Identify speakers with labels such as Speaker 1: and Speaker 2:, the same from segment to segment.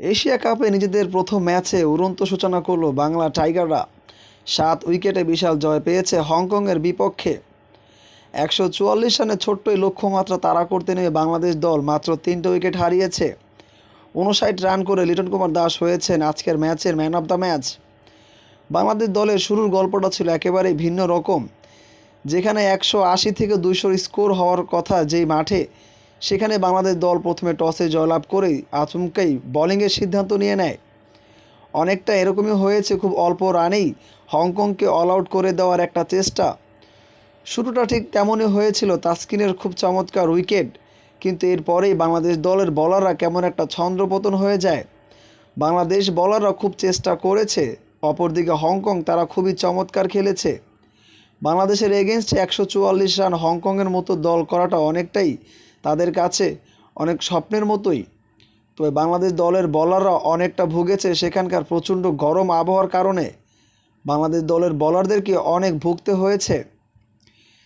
Speaker 1: Asia কাপে নিজেদের প্রথম ম্যাচে উড়ন্ত সূচনা করল বাংলা টাইগাররা। সাত উইকেটে বিশাল জয় পেয়েছে হংকংয়ের বিপক্ষে। একশো চুয়াল্লিশ রানের ছোট্টই লক্ষ্যমাত্রা তাড়া করতে নেমে বাংলাদেশ দল মাত্র তিনটে উইকেট হারিয়েছে। উনষাট রান করে লিটন কুমার দাস হয়েছেন আজকের ম্যাচের man of the match. Bangladesh দলের শুরুর গল্পটা ছিল একেবারেই ভিন্ন রকম, যেখানে একশো আশি থেকে দুইশোর স্কোর হওয়ার কথা যেই মাঠে সেখানে বাংলাদেশ দল প্রথমে টসে জয়লাভ করেই আচমকাই বোলিংয়ের সিদ্ধান্ত নিয়ে নেয়। অনেকটা এরকমই হয়েছে খুব অল্প রানেই হংকংকে অল আউট করে দেওয়ার একটা চেষ্টা। শুরুটা ঠিক তেমনই হয়েছিল তাসকিনের খুব চমৎকার উইকেট কিন্তু এরপরেই বাংলাদেশ দলের বলাররা কেমন একটা ছন্দ্রপতন হয়ে যায়। বাংলাদেশ বলাররা খুব চেষ্টা করেছে, অপরদিকে হংকং তারা খুবই চমৎকার খেলেছে। বাংলাদেশের এগেনস্টে একশো চুয়াল্লিশ রান হংকংয়ের মতো দল করাটা অনেকটাই তাদের কাছে অনেক স্বপ্নের মতোই। তবে বাংলাদেশ দলের বলাররা অনেকটা ভুগেছে সেখানকার প্রচণ্ড গরম আবহাওয়ার কারণে। বাংলাদেশ দলের বলারদেরকে অনেক ভুগতে হয়েছে।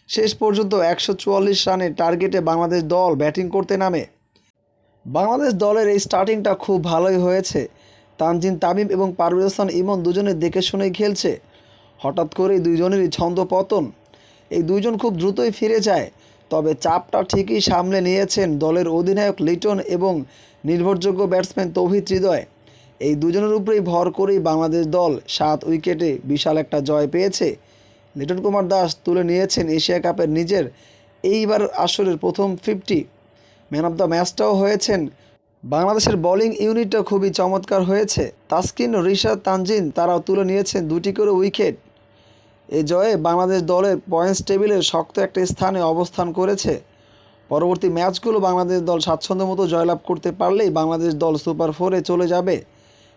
Speaker 1: শেষ পর্যন্ত একশো চুয়াল্লিশ রানের টার্গেটে বাংলাদেশ দল ব্যাটিং করতে নামে। বাংলাদেশ দলের এই স্টার্টিংটা খুব ভালোই হয়েছে। তানজিন তামিম এবং পারভেজ হাসান ইমন দুজনে দেখে শুনেই খেলছে। হঠাৎ করেই দুইজনেরই ছন্দ পতন। এই দুইজন খুব দ্রুতই ফিরে যায়। তবে চাপটা ঠিকই সামলে নিয়েছেন দলের অধিনায়ক লিটন এবং নির্ভরযোগ্য ব্যাটসম্যান তৌহিদ হৃদয়। এই দুজনের উপরেই ভর করেই বাংলাদেশ দল সাত উইকেটে বিশাল একটা জয় পেয়েছে। লিটন কুমার দাস তুলে নিয়েছেন এশিয়া কাপের নিজের এইবার আসরের প্রথম ফিফটি। ম্যান অফ দ্য ম্যাচটাও হয়েছেন। বাংলাদেশের বোলিং ইউনিটটা খুবই চমৎকার হয়েছে। তাসকিন, রিশাদ, তানজিন তারাও তুলে নিয়েছেন দুটি করে উইকেট। এই জয়ে বাংলাদেশ দলের পয়েন্টস টেবিলের শক্ত একটা স্থানে অবস্থান করেছে। পরবর্তী ম্যাচগুলো বাংলাদেশ দল স্বাচ্ছন্দ্য মতো জয়লাভ করতে পারলেই বাংলাদেশ দল সুপার ফোরে চলে যাবে।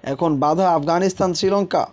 Speaker 1: এখন বাধা আফগানিস্তান শ্রীলঙ্কা